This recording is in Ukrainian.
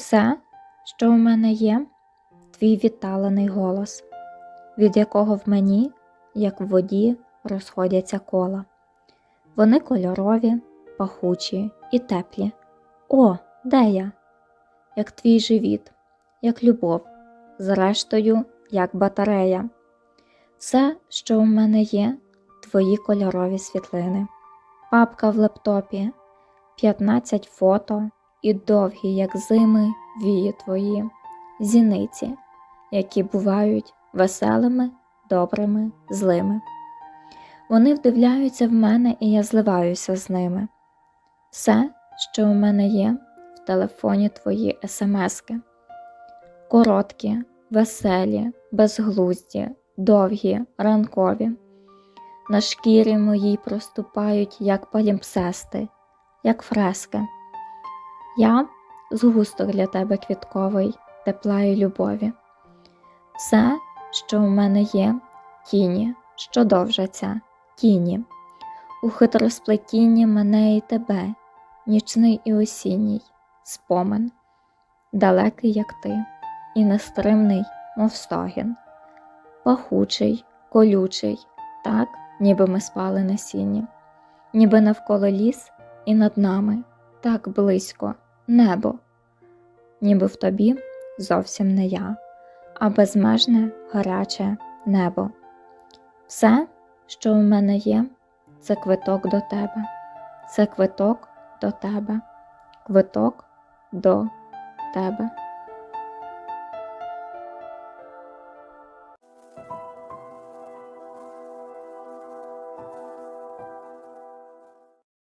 Все, що в мене є, твій віддалений голос, від якого в мені, як в воді, розходяться кола. Вони кольорові, пахучі і теплі. О, де я? Як твій живіт, як любов, зрештою, як батарея. Все, що в мене є, твої кольорові світлини. Папка в лептопі, 15 фото і довгі, як зими, вії твої, зіниці, які бувають веселими, добрими, злими. Вони вдивляються в мене, і я зливаюся з ними. Все, що у мене є, в телефоні твої смски. Короткі, веселі, безглузді, довгі, ранкові. На шкірі моїй проступають, як палімпсести, як фрески. Я згусток для тебе квітковий, тепла і любові. Все, що в мене є, тіні, що довжаться, тіні, у хитросплетінні мене і тебе, нічний і осінній, спомин, далекий, як ти, і нестримний, мов стогін, пахучий, колючий, так, ніби ми спали на сіні, ніби навколо ліс і над нами, так близько, небо, ніби в тобі зовсім не я, а безмежне гаряче небо. Все, що у мене є, це квиток до тебе, це квиток до тебе, квиток до тебе.